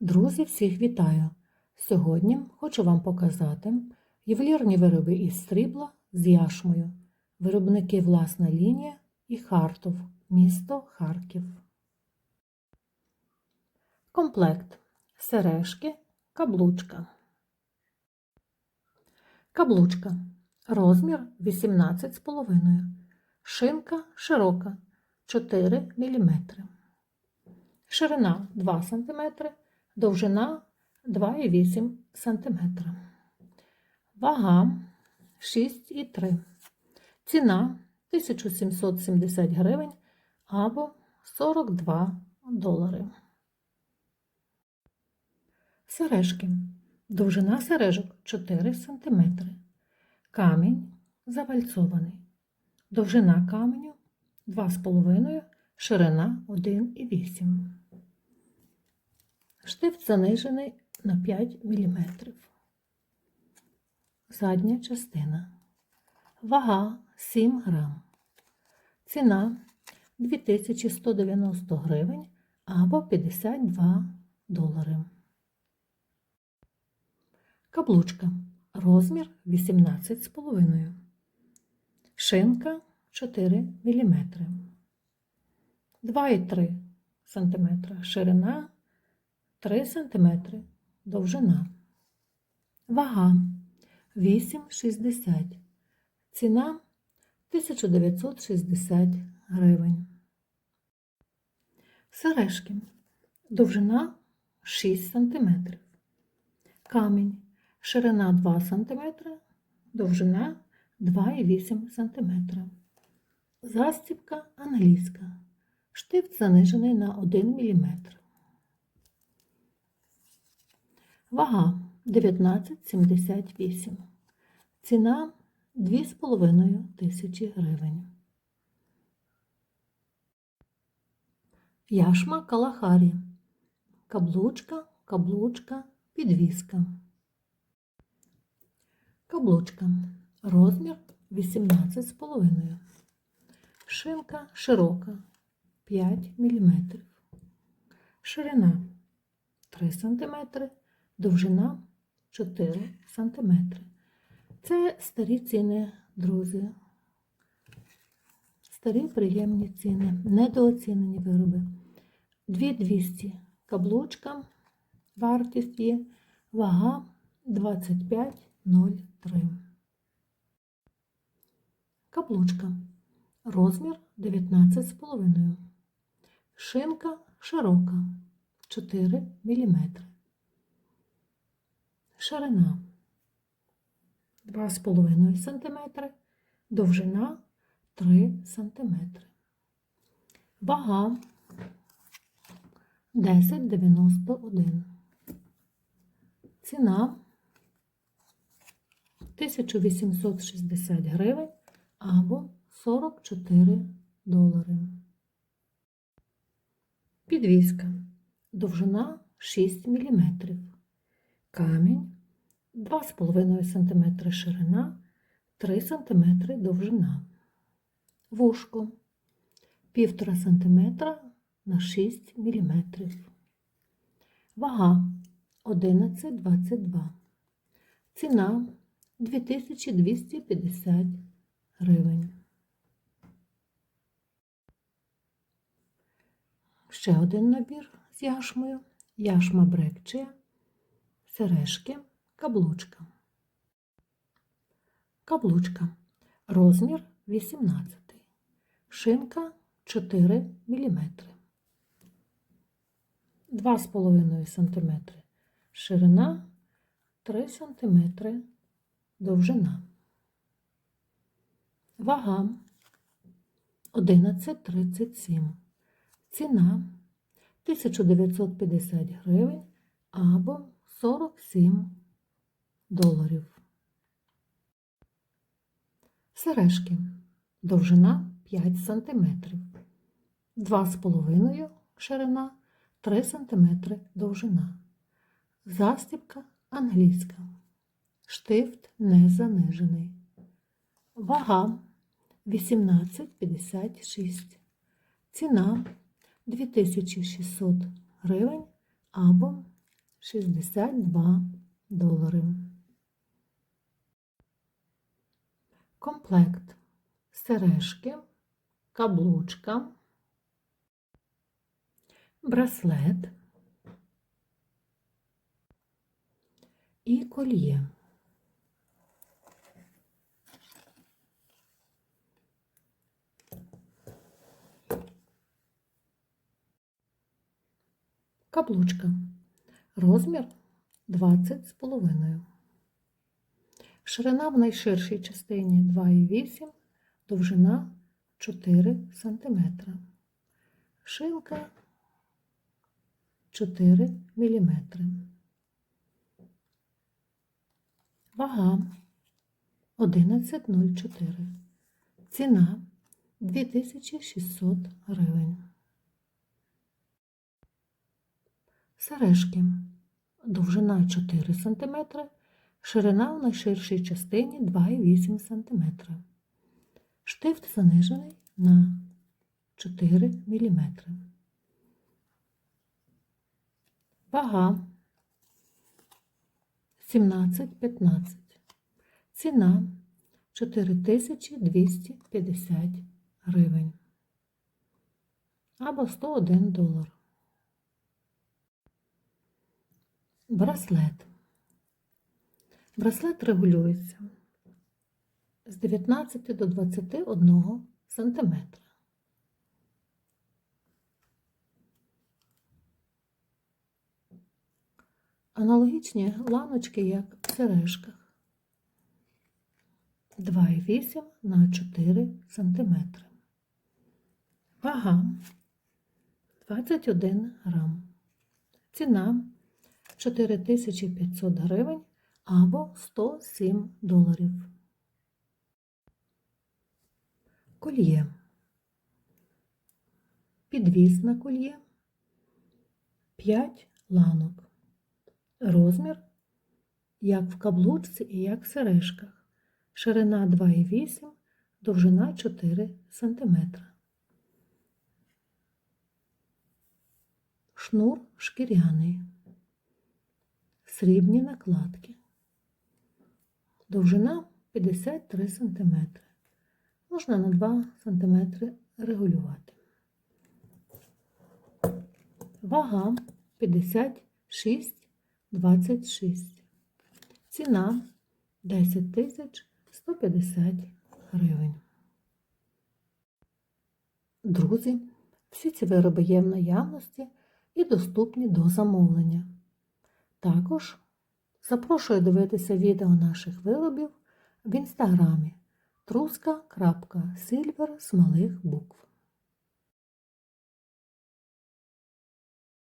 Друзі, всіх вітаю! Сьогодні хочу вам показати ювелірні вироби із срібла з яшмою, виробники власна лінія і Хартов, місто Харків. Комплект сережки, каблучка. Каблучка. Розмір 18,5. Шинка широка 4 мм. Ширина 2 см, довжина 2,8 см. Вага 6,3. Ціна 1770 гривень або 42 долари. Сережки. Довжина сережок 4 см. Камінь завальцований. Довжина каменю 2,5 ширина 1,8. Штифт занижений на 5 мм. Задня частина. Вага 7 грам. Ціна 2190 гривень або 52 долари. Каблучка. Розмір 18,5. Шинка 4 мм. 2,3 см. Ширина 3 см. Довжина. Вага 8,60. Ціна 1960 гривень. Сережки. Довжина 6 см. Камінь. Ширина 2 см. Довжина 2,8 см. Застібка англійська. Штифт занижений на 1 мм. Вага 19,78. Ціна 2,5 тисячі гривень. Яшма Калахарі. Каблучка, каблучка, підвіска. Каблучка. Розмір 18,5. Шинка широка 5 мм. Ширина 3 см. Довжина 4 см. Це старі ціни, друзі. Старі приємні ціни, недооцінені вироби. 2200 каблучка, вартість є, вага 25,03. Каблучка. Розмір 19,5. Шинка широка 4 мм. Ширина 2,5 см. Довжина 3 см. Вага 10,91. Ціна 1860 гривень або 44 долари. Підвіска. Довжина 6 мм. Камінь 2,5 см ширина, 3 см довжина. Вушко 1,5 см на 6 мм. Вага 11,22. Ціна 2250 гривень. Ще один набір з яшмою. Яшма брекчія, сережки, каблучка. Каблучка. Розмір 18. Шинка 4 мм. 2,5 см. Ширина 3 см. Довжина. Вага 11,37. Ціна 1950 гривень або 47 доларів. Сережки. Довжина 5 см. 2,5 ширина, 3 см довжина. Застібка англійська. Штифт не занижений. Вага 18,56. Ціна 2600 гривень або 62 долари. Комплект сережки, каблучка, браслет і кольє. Каблучка. Розмір 20 з половиною. Ширина в найширшій частині 2,8, довжина 4 см. Шилка 4 мм. Вага 11,04. Ціна 2600 гривень. Сережки. Довжина 4 см, ширина в найширшій частині 2,8 см. Штифт занижений на 4 мм. Вага 17-15. Ціна 4250 гривень або 101 долар. Браслет. Браслет регулюється з 19 до 21 см. Аналогічні ланочки, як в сережках. 2,8 на 4 см. Вага 21 грам. Ціна 4500 гривень або 107 доларів. Кольє. Підвіз на кольє 5 ланок. Розмір як в каблучці і як в сережках. Ширина 2,8, довжина 4 см. Шнур шкіряний. Срібні накладки. Довжина 53 см. Можна на 2 см регулювати. Вага 56,26. Ціна 10 тисяч 150 гривень. Друзі, всі ці вироби є в наявності і доступні до замовлення. Також запрошую дивитися відео наших виробів в інстаграмі truska.silver з малих букв.